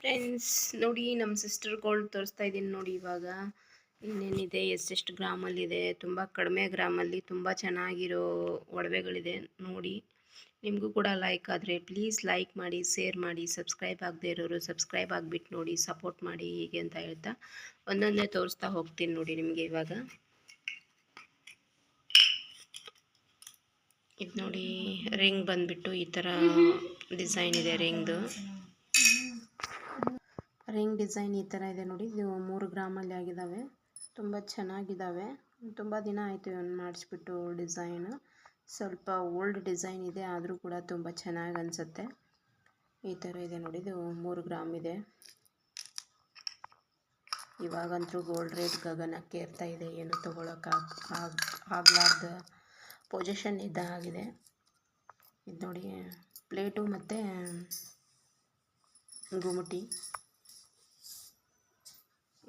Friends ನೋಡಿ ನಮ್ಮ sister gold ತೋರಿಸ್ತಾ ಇದ್ದೀನಿ ನೋಡಿ ಇವಾಗ. ಇನ್ನೇನಿದೆ, ಎಷ್ಟೆಷ್ಟು ಗ್ರಾಮಲ್ಲಿದೆ, ತುಂಬ ಕಡಿಮೆ ಗ್ರಾಮಲ್ಲಿ ತುಂಬ ಚೆನ್ನಾಗಿರೋ ಒಡವೆಗಳಿದೆ ನೋಡಿ. ನಿಮಗೂ ಕೂಡ ಲೈಕ್ ಆದರೆ ಪ್ಲೀಸ್ ಲೈಕ್ ಮಾಡಿ ಶೇರ್ ಮಾಡಿ ಸಬ್ಸ್ಕ್ರೈಬ್ ಆಗದೆ ಇರೋರು ಸಬ್ಸ್ಕ್ರೈಬ್ ಆಗಿಬಿಟ್ಟು ನೋಡಿ ಸಪೋರ್ಟ್ ಮಾಡಿ ಹೀಗೆ ಅಂತ ಹೇಳ್ತಾ. ಒಂದೊಂದೇ ತೋರಿಸ್ತಾ ಹೋಗ್ತೀನಿ ನೋಡಿ ನಿಮಗೆ ಇವಾಗ. ಇದು ನೋಡಿ ರಿಂಗ್ ಬಂದುಬಿಟ್ಟು ಈ ಥರ ಡಿಸೈನ್ ಇದೆ ರಿಂಗ್ದು ರಿಂಗ್ ಡಿಸೈನ್ ಈ ಥರ ಇದೆ ನೋಡಿ. ಇದು ಮೂರು ಗ್ರಾಮಲ್ಲಿ ಆಗಿದ್ದಾವೆ. ತುಂಬ ಚೆನ್ನಾಗಿದ್ದಾವೆ. ತುಂಬ ದಿನ ಆಯಿತು ಇವನು ಮಾಡಿಸ್ಬಿಟ್ಟು ಡಿಸೈನು. ಸ್ವಲ್ಪ ಓಲ್ಡ್ ಡಿಸೈನ್ ಇದೆ, ಆದರೂ ಕೂಡ ತುಂಬ ಚೆನ್ನಾಗಿ ಅನಿಸುತ್ತೆ. ಈ ಥರ ಇದೆ ನೋಡಿ. ಇದು ಮೂರು ಗ್ರಾಮ್ ಇದೆ. ಇವಾಗಂತೂ ಗೋಲ್ಡ್ ರೇಟ್ ಗಗನಕ್ಕೆ ಇರ್ತಾ ಇದೆ. ಏನು ತೊಗೊಳಕ್ಕೆ ಆಗ ಆಗಲಾರ್ದ ಪೊಸಿಷನ್ ಇದ್ದ ಆಗಿದೆ ಇದು ನೋಡಿ, ಪ್ಲೇಟು ಮತ್ತು ಗುಮಟಿ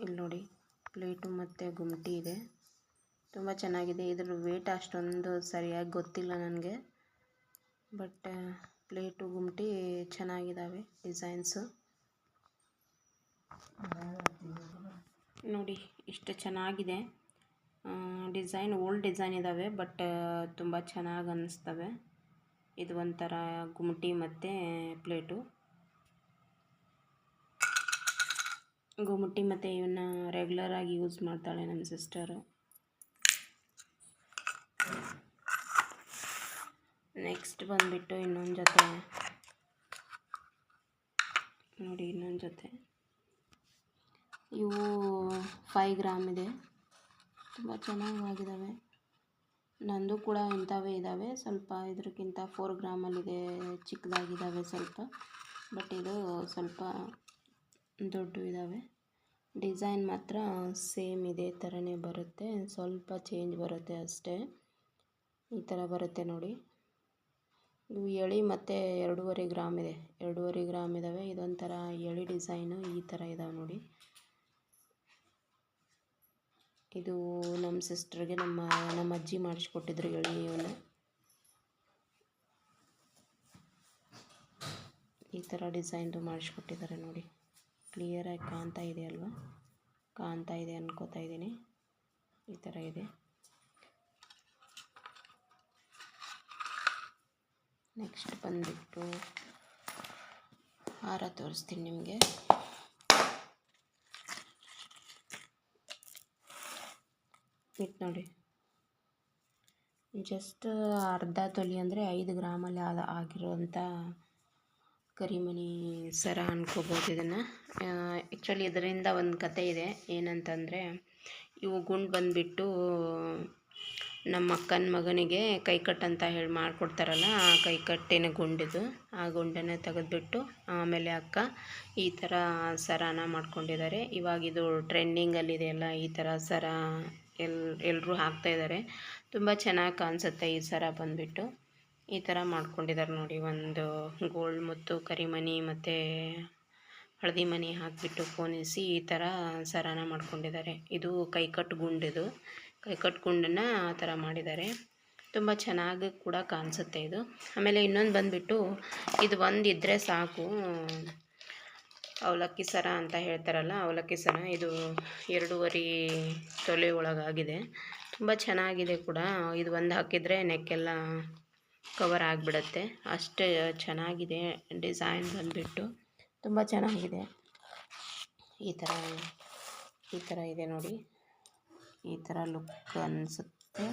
ಇಲ್ಲಿ ನೋಡಿ, ಪ್ಲೇಟು ಮತ್ತು ಗುಮಟಿ ಇದೆ. ತುಂಬ ಚೆನ್ನಾಗಿದೆ. ಇದ್ರ ವೇಟ್ ಅಷ್ಟೊಂದು ಸರಿಯಾಗಿ ಗೊತ್ತಿಲ್ಲ ನನಗೆ. ಬಟ್ ಪ್ಲೇಟು, ಗುಮಟಿ ಚೆನ್ನಾಗಿದ್ದಾವೆ ಡಿಸೈನ್ಸು. ನೋಡಿ, ಇಷ್ಟು ಚೆನ್ನಾಗಿದೆ. ಡಿಸೈನ್, ಓಲ್ಡ್ ಡಿಸೈನ್ ಇದ್ದಾವೆ ಬಟ್ ತುಂಬ ಚೆನ್ನಾಗಿ ಅನ್ನಿಸ್ತವೆ ಇದು ಒಂಥರ ಗುಮಟಿ ಮತ್ತು ಪ್ಲೇಟು. ಗುಮಟಿ ಮತ್ತು ಇವನ್ನ ರೆಗ್ಯುಲರಾಗಿ ಯೂಸ್ ಮಾಡ್ತಾಳೆ ನಮ್ಮ ಸಿಸ್ಟರು ನೆಕ್ಸ್ಟ್ ಬಂದುಬಿಟ್ಟು ಇನ್ನೊಂದು ಜೊತೆ. ನೋಡಿ ಇನ್ನೊಂದು ಜೊತೆ. ಇವು ಫೈ ಗ್ರಾಮ್ ಇದೆ. ತುಂಬ ಚೆನ್ನಾಗಿದ್ದಾವೆ. ನಂದು ಕೂಡ ಇಂಥವೇ ಇದ್ದಾವೆ. ಸ್ವಲ್ಪ ಇದಕ್ಕಿಂತ ಫೋರ್ ಗ್ರಾಮಲ್ಲಿದೆ ಚಿಕ್ಕದಾಗಿದ್ದಾವೆ ಸ್ವಲ್ಪ. ಬಟ್ ಇದು ಸ್ವಲ್ಪ ದೊಡ್ಡ ಇದ್ದಾವೆ ಡಿಸೈನ್ ಮಾತ್ರ ಸೇಮ್ ಇದೇ ಥರನೇ ಬರುತ್ತೆ. ಸ್ವಲ್ಪ ಚೇಂಜ್ ಬರುತ್ತೆ ಅಷ್ಟೇ. ಈ ಥರ ಬರುತ್ತೆ ನೋಡಿ. ಇವು ಎಳಿ ಮತ್ತು ಎರಡೂವರೆ ಗ್ರಾಮ್ ಇದೆ. ಎರಡೂವರೆ ಗ್ರಾಮ್ ಇದ್ದಾವೆ ಇದೊಂಥರ ಎಳಿ ಡಿಸೈನು ಈ ಥರ ಇದ್ದಾವೆ ನೋಡಿ. ಇದು ನಮ್ಮ ಸಿಸ್ಟರ್ಗೆ ನಮ್ಮ ನಮ್ಮ ಅಜ್ಜಿ ಮಾಡಿಸ್ಕೊಟ್ಟಿದ್ರು ಎಳೆ ಇವನ್ನ ಈ ಥರ ಡಿಸೈನ್ದು ಮಾಡಿಸ್ಕೊಟ್ಟಿದ್ದಾರೆ ನೋಡಿ. ಕ್ಲಿಯರಾಗಿ ಕಾಣ್ತಾ ಇದೆ ಅಲ್ವಾ? ಕಾಣ್ತಾ ಇದೆ ಅನ್ಕೋತಾ ಇದ್ದೀನಿ. ಈ ಥರ ಇದೆ. ನೆಕ್ಸ್ಟ್ ಬಂದುಬಿಟ್ಟು ಹಾರ ತೋರಿಸ್ತೀನಿ ನಿಮಗೆ. ಇಟ್ಟು ನೋಡಿ. ಜಸ್ಟ್ ಅರ್ಧ ತೊಲಿ ಅಂದರೆ ಐದು ಗ್ರಾಮಲ್ಲಿ ಆದ ಆಗಿರೋಂಥ ಕರಿಮಣಿ ಸರ ಅನ್ಕೋಬೋದು ಇದನ್ನು. ಆ್ಯಕ್ಚುಲಿ ಇದರಿಂದ ಒಂದು ಕತೆ ಇದೆ. ಏನಂತಂದರೆ, ಇವು ಗುಂಡು ಬಂದುಬಿಟ್ಟು ನಮ್ಮ ಅಕ್ಕನ ಮಗನಿಗೆ ಕೈಕಟ್ಟು ಅಂತ ಹೇಳಿ ಮಾಡಿಕೊಡ್ತಾರಲ್ಲ, ಆ ಕೈಕಟ್ಟಿನ ಗುಂಡಿದು. ಆ ಗುಂಡನ್ನು ತೆಗೆದುಬಿಟ್ಟು ಆಮೇಲೆ ಅಕ್ಕ ಈ ಥರ ಸರಾನ ಮಾಡ್ಕೊಂಡಿದ್ದಾರೆ. ಇವಾಗ ಇದು ಟ್ರೆಂಡಿಂಗಲ್ಲಿದೆಯಲ್ಲ ಈ ಥರ ಸರ ಎಲ್ ಎಲ್ಲರೂ ಹಾಕ್ತಾಯಿದ್ದಾರೆ ತುಂಬ ಚೆನ್ನಾಗಿ ಕಾಣಿಸುತ್ತೆ ಈ ಸರ ಬಂದುಬಿಟ್ಟು. ಈ ಥರ ಮಾಡ್ಕೊಂಡಿದ್ದಾರೆ ನೋಡಿ. ಒಂದು ಗೋಲ್ಡ್ ಮತ್ತು ಕರಿಮಣಿ ಮತ್ತು ಹಳದಿ ಮಣಿ ಹಾಕಿಬಿಟ್ಟು ಫೋನಿಸಿ ಈ ಥರ ಸರಾನ ಮಾಡ್ಕೊಂಡಿದ್ದಾರೆ ಇದು ಕೈಕಟ್ಟು ಗುಂಡಿದು ಕೈಕಟ್ಟು ಗುಂಡನ್ನು ಆ ಥರ ಮಾಡಿದ್ದಾರೆ ತುಂಬ ಚೆನ್ನಾಗಿ ಕೂಡ ಕಾಣಿಸುತ್ತೆ ಇದು. ಆಮೇಲೆ ಇನ್ನೊಂದು ಬಂದುಬಿಟ್ಟು ಇದು ಒಂದು ಇದ್ದರೆ ಸಾಕು. ಅವಲಕ್ಕಿ ಸರ ಅಂತ ಹೇಳ್ತಾರಲ್ಲ, ಅವಲಕ್ಕಿ ಸರ ಇದು ಎರಡೂವರೆ ತೊಲೆ ಒಳಗಾಗಿದೆ. ತುಂಬ ಚೆನ್ನಾಗಿದೆ ಕೂಡ. ಇದು ಒಂದು ಹಾಕಿದರೆ ನೆಕ್ಕೆಲ್ಲ ಕವರ್ ಆಗಿಬಿಡತ್ತೆ. ಅಷ್ಟೇ ಚೆನ್ನಾಗಿದೆ ಡಿಸೈನ್ ಬಂದುಬಿಟ್ಟು. ತುಂಬ ಚೆನ್ನಾಗಿದೆ. ಈ ಥರ ಈ ಥರ ಇದೆ ನೋಡಿ. ಈ ಥರ ಲುಕ್ ಅನಿಸುತ್ತೆ.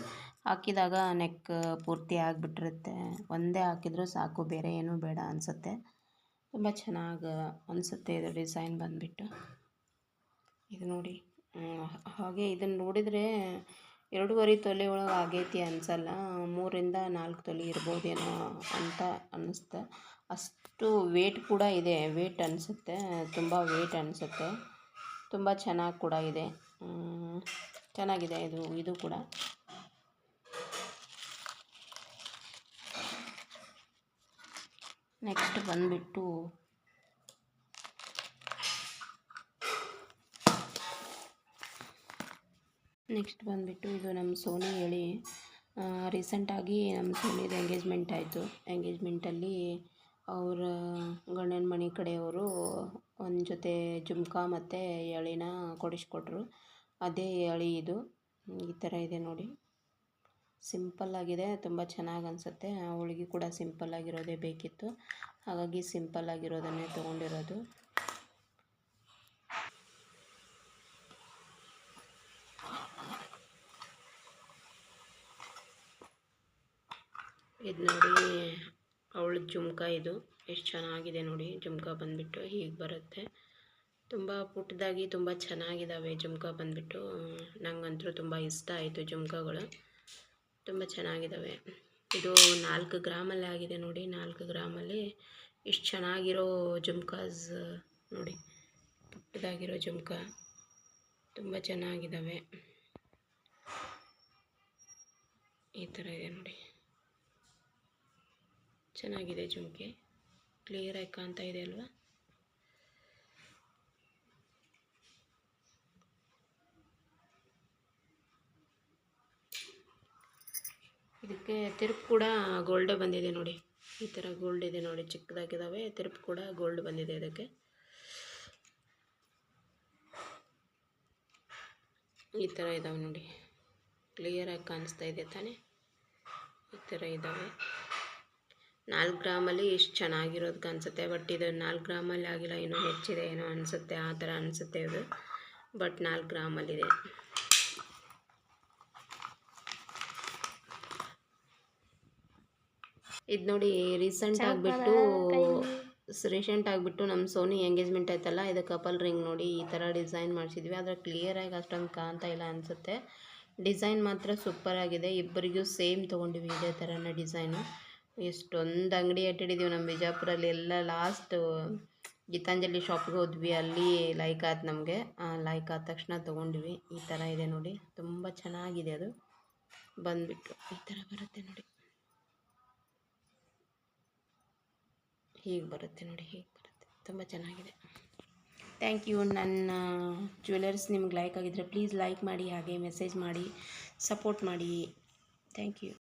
ಹಾಕಿದಾಗ ನೆಕ್ ಪೂರ್ತಿ ಆಗಿಬಿಟ್ಟಿರುತ್ತೆ. ಒಂದೇ ಹಾಕಿದರೂ ಸಾಕು, ಬೇರೆ ಏನೂ ಬೇಡ ಅನಿಸುತ್ತೆ. ತುಂಬ ಚೆನ್ನಾಗಿ ಅನಿಸುತ್ತೆ ಇದು ಡಿಸೈನ್ ಬಂದುಬಿಟ್ಟು. ಇದು ನೋಡಿ ಹಾಗೆ ಇದನ್ನು ನೋಡಿದರೆ ಎರಡೂವರೆ ತೊಲೆ ಒಳಗೆ ಆಗೈತಿ ಅನ್ಸೋಲ್ಲ, ಮೂರಿಂದ ನಾಲ್ಕು ತೊಲೆ ಇರ್ಬೋದೇನೋ ಅಂತ ಅನ್ನಿಸ್ತು. ಅಷ್ಟು ವೇಟ್ ಕೂಡ ಇದೆ ವೇಟ್ ಅನಿಸುತ್ತೆ, ತುಂಬ ವೇಟ್ ಅನಿಸುತ್ತೆ. ತುಂಬ ಚೆನ್ನಾಗಿ ಕೂಡ ಇದೆ. ಚೆನ್ನಾಗಿದೆ ಇದು ಇದು ಕೂಡ. ನೆಕ್ಸ್ಟ್ ಬಂದುಬಿಟ್ಟು ನೆಕ್ಸ್ಟ್ ಬಂದುಬಿಟ್ಟು ಇದು ನಮ್ಮ ಸೋನಿ ಹೇಳಿ ರೀಸೆಂಟಾಗಿ ನಮ್ಮ ಸೋನಿದು ಎಂಗೇಜ್ಮೆಂಟ್ ಆಯಿತು. ಎಂಗೇಜ್ಮೆಂಟಲ್ಲಿ ಅವರ ಗಂಡನ ಮನೆ ಕಡೆಯವರು ಒಂದು ಜೊತೆ ಜುಮ್ಕಾ ಮತ್ತು ಎಳಿನ ಕೊಡಿಸ್ಕೊಟ್ರು. ಅದೇ ಎಳಿ ಇದು. ಈ ಥರ ಇದೆ ನೋಡಿ. ಸಿಂಪಲ್ ಆಗಿದೆ, ತುಂಬ ಚೆನ್ನಾಗಿ ಅನಿಸುತ್ತೆ. ಅವಳಿಗೆ ಕೂಡ ಸಿಂಪಲ್ ಆಗಿರೋದೇ ಬೇಕಿತ್ತು. ಹಾಗಾಗಿ ಸಿಂಪಲ್ ಆಗಿರೋದನ್ನೇ ತೊಗೊಂಡಿರೋದು. ಇದು ನೋಡಿ, ಅವಳ ಜುಮ್ಕ ಇದು. ಎಷ್ಟು ಚೆನ್ನಾಗಿದೆ ನೋಡಿ, ಜುಮ್ಕ ಬಂದುಬಿಟ್ಟು ಹೀಗೆ ಬರುತ್ತೆ. ತುಂಬ ಪುಟ್ಟದಾಗಿ ತುಂಬ ಚೆನ್ನಾಗಿದ್ದಾವೆ ಜುಮ್ಕ ಬಂದುಬಿಟ್ಟು. ನಂಗಂತೂ ತುಂಬ ಇಷ್ಟ ಆಯಿತು ಜುಮ್ಕಗಳು. ತುಂಬ ಚೆನ್ನಾಗಿದ್ದಾವೆ ಇದು ನಾಲ್ಕು ಗ್ರಾಮಲ್ಲಿ ಆಗಿದೆ ನೋಡಿ, ನಾಲ್ಕು ಗ್ರಾಮಲ್ಲಿ ಇಷ್ಟು ಚೆನ್ನಾಗಿರೋ ಜುಮ್ಕಾಸ್ ನೋಡಿ. ಪುಟ್ಟದಾಗಿರೋ ಜುಮ್ಕ. ತುಂಬ ಚೆನ್ನಾಗಿದ್ದಾವೆ ಈ ಥರ ಇದೆ ನೋಡಿ. ಚೆನ್ನಾಗಿದೆ ಜುಮ್ಕೆ. ಕ್ಲಿಯರಾಗಿ ಕಾಣ್ತಾ ಇದೆ ಅಲ್ವಾ? ಇದಕ್ಕೆ ತಿರುಪು ಕೂಡ ಗೋಲ್ಡೇ ಬಂದಿದೆ ನೋಡಿ. ಈ ಥರ ಗೋಲ್ಡ್ ಇದೆ ನೋಡಿ ಚಿಕ್ಕದಾಗಿದ್ದಾವೆ ತಿರುಪು ಕೂಡ ಗೋಲ್ಡ್ ಬಂದಿದೆ ಇದಕ್ಕೆ. ಈ ಥರ ಇದ್ದಾವೆ ನೋಡಿ. ಕ್ಲಿಯರಾಗಿ ಕಾಣಿಸ್ತಾ ಇದೆ ತಾನೇ? ಈ ಥರ ಇದ್ದಾವೆ ನಾಲ್ಕು ಗ್ರಾಮಲ್ಲಿ ಇಷ್ಟು ಚೆನ್ನಾಗಿರೋದಕ್ಕೆ ಅನಿಸುತ್ತೆ. ಬಟ್ ಇದು ನಾಲ್ಕು ಗ್ರಾಮಲ್ಲಿ ಆಗಿಲ್ಲ ಇನ್ನೂ ಹೆಚ್ಚಿದೆ ಏನೋ ಅನಿಸುತ್ತೆ ಆ ಥರ ಅನಿಸುತ್ತೆ ಇದು ಬಟ್ ನಾಲ್ಕು ಗ್ರಾಮಲ್ಲಿದೆ. ಇದು ನೋಡಿ ರೀಸೆಂಟ್ ಆಗಿಬಿಟ್ಟು ರೀಸೆಂಟ್ ಆಗಿಬಿಟ್ಟು ನಮ್ಮ ಸೋನಿ ಎಂಗೇಜ್ಮೆಂಟ್ ಆಯ್ತಲ್ಲ ಇದು ಕಪಲ್ ರಿಂಗ್ ನೋಡಿ ಈ ಥರ ಡಿಸೈನ್ ಮಾಡಿಸಿದ್ವಿ. ಆದರೆ ಕ್ಲಿಯರಾಗಿ ಅಷ್ಟೊಂದು ಕಾಣ್ತಾ ಇಲ್ಲ ಅನಿಸುತ್ತೆ. ಡಿಸೈನ್ ಮಾತ್ರ ಸೂಪರ್ ಆಗಿದೆ. ಇಬ್ಬರಿಗೂ ಸೇಮ್ ತೊಗೊಂಡಿವಿ ಇದೇ ಥರನೇ ಡಿಸೈನು. ಎಷ್ಟೊಂದು ಅಂಗಡಿ ಇಟ್ಟಿದ್ದೀವಿ ನಮ್ಮ ಬಿಜಾಪುರಲ್ಲಿ. ಎಲ್ಲ ಲಾಸ್ಟ್ ಗೀತಾಂಜಲಿ ಶಾಪ್ಗೆ ಹೋದ್ವಿ. ಅಲ್ಲಿ ಲೈಕ್ ಆಯ್ತು ನಮಗೆ. ಲೈಕ್ ಆದ ತಕ್ಷಣ ತೊಗೊಂಡ್ವಿ. ಈ ಥರ ಇದೆ ನೋಡಿ. ತುಂಬ ಚೆನ್ನಾಗಿದೆ ಅದು. ಬಂದುಬಿಟ್ಟು ಈ ಥರ ಬರುತ್ತೆ ನೋಡಿ. ಹೀಗೆ ಬರುತ್ತೆ ನೋಡಿ. ಹೀಗೆ ಬರುತ್ತೆ. ತುಂಬ ಚೆನ್ನಾಗಿದೆ. ಥ್ಯಾಂಕ್ ಯು ನನ್ನ ಜ್ಯುವೆಲರ್ಸ್ ನಿಮ್ಗೆ ಲೈಕ್ ಆಗಿದ್ದರೆ ಪ್ಲೀಸ್ ಲೈಕ್ ಮಾಡಿ, ಹಾಗೆ ಮೆಸೇಜ್ ಮಾಡಿ ಸಪೋರ್ಟ್ ಮಾಡಿ. Thank you